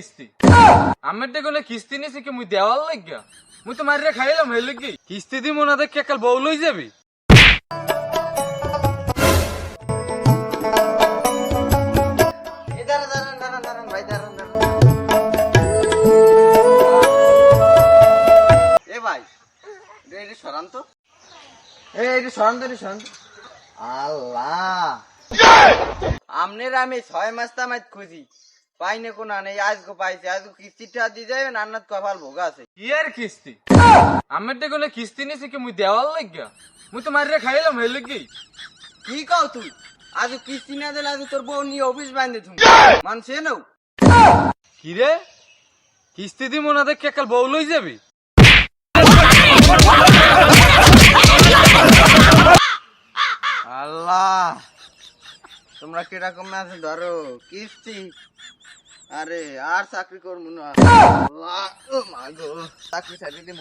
কিস্তি? আমার দেখলে কিস্তি নিছে কি মুই দেওয়ার লাগিয়া? মুই তো মারিয়া খাইলাম হইল কি? কিস্তি দিব না দেখে কাল বউ লই যাবি? এই দাঁড়ান দাঁড়ান দাঁড়ান দাঁড়ান ভাই দাঁড়ান দাঁড়ান এ ভাই এটা এটা সরান তো এই সরান তো। সরান আল্লাহ। আমনের আমি ছয় মাস তামাই খুঁজি। পাই না কোন নেই আজকে পাইছি আজকে কিস্তিটা দিয়ে যাবেন আন্নাত কপাল ভোগা আছে। কি আর কিস্তি? আমার দেখলে কিস্তি নিছে কি মুই দেওয়ার লাগিয়া? মুই তো মারিয়া খাইলাম হইল কি? কি কও তুই? আজ কিস্তি না দিলে আজ তোর বউ নিয়ে অফিস বাঁধে তুমি মানছে নাও? কি রে? কিস্তি দিব না দেখে কাল বউ লই যাবি আল্লাহ তোমরা কীরকম আছে? ধরো কিস্তি। আরে আর চাকরি করব না। চাকরি ছাড়িয়ে দিব